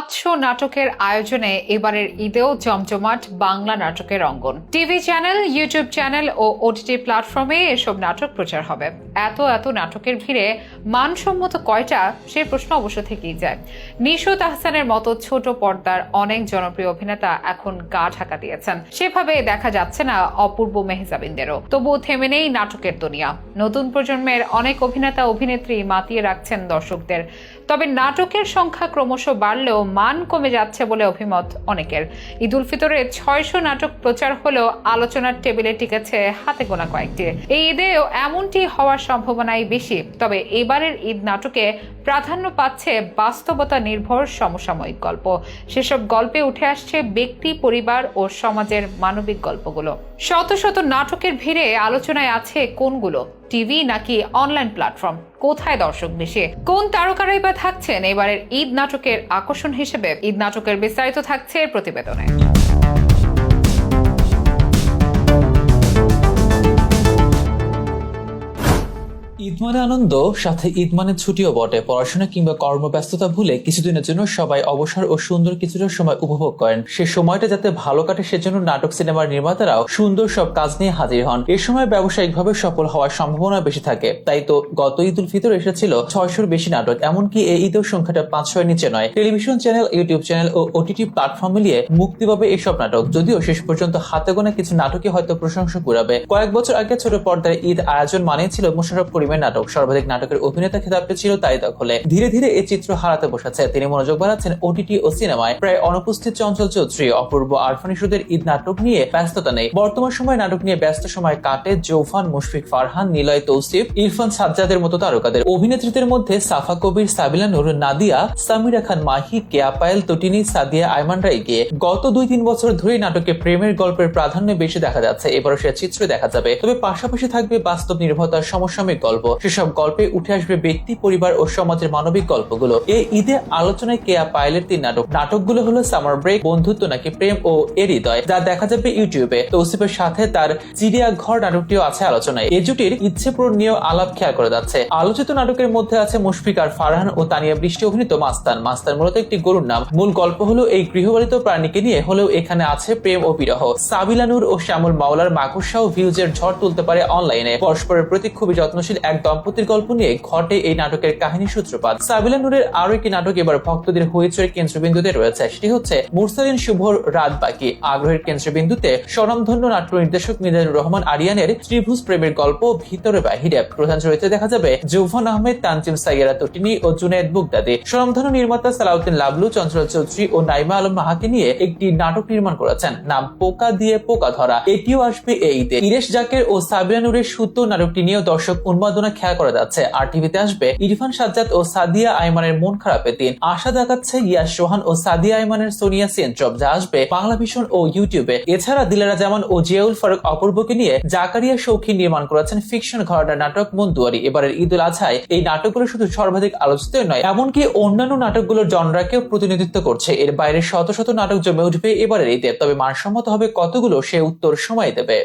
পাঁচশো নাটকের আয়োজনে এবারের ঈদেও জমজমাট বাংলা নাটকের অঙ্গন। টিভি চ্যানেল, ইউটিউব চ্যানেল ও ওটিটি প্ল্যাটফর্মে এসব নাটক প্রচার হবে। এত এত নাটকের ভিড়ে মানসম্মত কয়টা, সে প্রশ্ন অবশ্য থেকেই যায়। নিশোত আহসানের মতো ছোট পর্দার অনেক জনপ্রিয় অভিনেতা এখন গা ঢাকা দিয়েছেন। সেভাবে দেখা যাচ্ছে না অপূর্ব মেহজাবিনদেরও। তবুও থেমে নেই নাটকের দুনিয়া। নতুন প্রজন্মের অনেক অভিনেতা অভিনেত্রী মাতিয়ে রাখছেন দর্শকদের। তবে নাটকের সংখ্যা ক্রমশ বাড়লেও মান কমে যাচ্ছে বলে অভিমত অনেকের। ঈদ উল ফিতরে ছয়শো নাটক প্রচার হলেও আলোচনার টেবিলে টিকেছে হাতে গোনা কয়েকটি। এই ঈদেও এমনটি হওয়ার সম্ভাবনাই বেশি। তবে এবারের ঈদ নাটকে প্রাধান্য পাচ্ছে বাস্তবতা নির্ভর সমসাময়িক গল্প। সেসব গল্পে উঠে আসছে ব্যক্তি, পরিবার ও সমাজের মানবিক গল্পগুলো। শত শত নাটকের ভিড়ে আলোচনায় আছে কোনগুলো? টিভি নাকি অনলাইন প্ল্যাটফর্ম? কোথায় দর্শক বেশি? কোন তারকারাই বা থাকছেন? এবারের ঈদ নাটকের আকর্ষণ হিসেবে ঈদ নাটকের বিস্তারিত থাকছে প্রতিবেদনে। ঈদ মানে আনন্দ, সাথে ঈদ মানে ছুটিও বটে। পড়াশোনা কিংবা কর্মব্যস্ততা ভুলে কিছুদিনের জন্য সবাই অবসর ও সুন্দর কিছুটা সময় উপভোগ করেন। সে সময়টা যাতে ভালো কাটে সেজন্য নাটক, সিনেমার নির্মাতারাও সুন্দর সব কাজ নিয়ে হাজির হন। এ সময় ব্যবসায়িকভাবে সফল হওয়ার সম্ভাবনা বেশি থাকে। তাই তো গত ঈদ উল ফিতর এসেছিল ছয়শোর বেশি নাটক, এমনকি এই ঈদের সংখ্যাটা পাঁচশোর নিচে নয়। টেলিভিশন চ্যানেল, ইউটিউব চ্যানেল ও ওটিটি প্ল্যাটফর্ম মিলিয়ে মুক্তি পাবে এসব নাটক। যদিও শেষ পর্যন্ত হাতে গোনা কিছু নাটকই হয়তো প্রশংসা কুড়াবে। কয়েক বছর আগে ছোট পর্দার ঈদ আয়োজন মানেই ছিল মোশাররফ করিমের নাটক। সর্বাধিক নাটকের অভিনেতা খেতাবটা ছিল তাই দখলে। ধীরে ধীরে এই চিত্র হারাতে বসেছে। তিনি মনোযোগ বাড়াচ্ছেন ওটিটি ও সিনেমায়। প্রায় অনুপস্থিত চঞ্চল চৌধুরী, অপূর্ব আরফানিসুদের ঈদ নাটক নিয়ে ব্যস্ততা নেই। বর্তমান সময় নাটক নিয়ে ব্যস্ত সময় কাটে জৌফান, মুশফিক ফারহান, নিলয় তৌসিফ, ইরফান সাজ্জাদের মতো তারকাদের। অভিনেত্রীদের মধ্যে সাফা কবির, সাবিলা নুর, নাদিয়া, সামিরা খান মাহি, কেয়া পায়েল, তটিনী, সাদিয়া আইমান রাইকে গত দুই তিন বছর ধরে নাটকে প্রেমের গল্পের প্রাধান্য বেশি দেখা যাচ্ছে। এবারও সে চিত্র দেখা যাবে। তবে পাশাপাশি থাকবে বাস্তব নির্ভরতার সমসাময়িক গল্প। সেসব গল্পে উঠে আসবে ব্যক্তি, পরিবার ও সমাজের মানবিক গল্পগুলো। এই ঈদে আলোচনায় কেয়া পায়েলের তিন নাটক। নাটকগুলো হলো সামার ব্রেক বন্ধুত্ব নাকি প্রেম ও এ হৃদয়, যা দেখা যাবে ইউটিউবে। তৌসিফের সাথে তার চিড়িয়া ঘর নাটকটিও আছে আলোচনায়। এই জুটির ইচ্ছে পূরণ নিয়েও আলাপ খেয়াল করে যাচ্ছে। আলোচিত নাটকের মধ্যে আছে মুশফিক আর ফারহান ও তানিয়া বৃষ্টি অভিনীত মাস্তান। মাস্তান মূলত একটি গরুর নাম। মূল গল্প হলো এই গৃহপালিত প্রাণীকে নিয়ে, হলেও এখানে আছে প্রেম ও বিরহ। সাবিলানুর ও শ্যামল মাওলার মাকুসা ও ভিউজের ঝড় তুলতে পারে অনলাইনে। পরস্পরের প্রতি খুবই যত্নশীল এক দম্পতির গল্প নিয়ে ঘটে এই নাটকের কাহিনী সূত্রপাত। সাবিলা নূরের আরও একটি নাটক এবার ভক্তদের হইচয়ের কেন্দ্রবিন্দুতে রয়েছে। সেটি হচ্ছে মুরসালিন শুভর রাত বাকি। আগ্রহের কেন্দ্রবিন্দুতে স্বনামধন্য নাট্য নির্দেশক মিজানুর রহমান আরিয়ানের ত্রিভুজ প্রেমের গল্প ভিতরে বাহিরে। প্রধান চরিত্রে দেখা যাবে জৌফান আহমেদ, তানজিম সাইয়ারা তটিনী ও জুনেদ বুগদাদি স্বনামধন্য নির্মাতা সালাউদ্দিন লাবলু, চঞ্চল চৌধুরী ও নাইমা আলম মাহাকে নিয়ে একটি নাটক নির্মাণ করেছেন। নাম পোকা দিয়ে পোকা ধরা। এটিও আসবে এই ঈদে। ইরেশ জাকের ও সাবিলা নূরের সূত্র নাটকটি নিয়েও দর্শক উন্মাদনা খেয়া করা যাচ্ছে। আর টিভিতে আসবে ইরফান সাজ্জাদ ও সাদিয়া আইমানের মন খারাপের দিন। আশা দেখাচ্ছে ইয়াস সোহান ও সাদিয়া আইমানের সোনিয়া সেন্ট্রপ যা আসবে বাংলা ভীষণ ও ইউটিউবে। এছাড়া দিলারা জামান ও জিয়াউল ফারুক অপূর্বকে নিয়ে জাকারিয়া শৌখিন নির্মাণ করেছেন ফিকশন ঘরানার নাটক মন্দুয়ারি। এবারের ঈদ উল আজহায় এই নাটকগুলো শুধু সর্বাধিক আলোচিত নয়, এমনকি অন্যান্য নাটকগুলোর জনরাকেও প্রতিনিধিত্ব করছে। এর বাইরে শত শত নাটক জমে উঠবে এবারের ঈদে, তবে মানসম্মত হবে কতগুলো সে উত্তর সময় দেবে।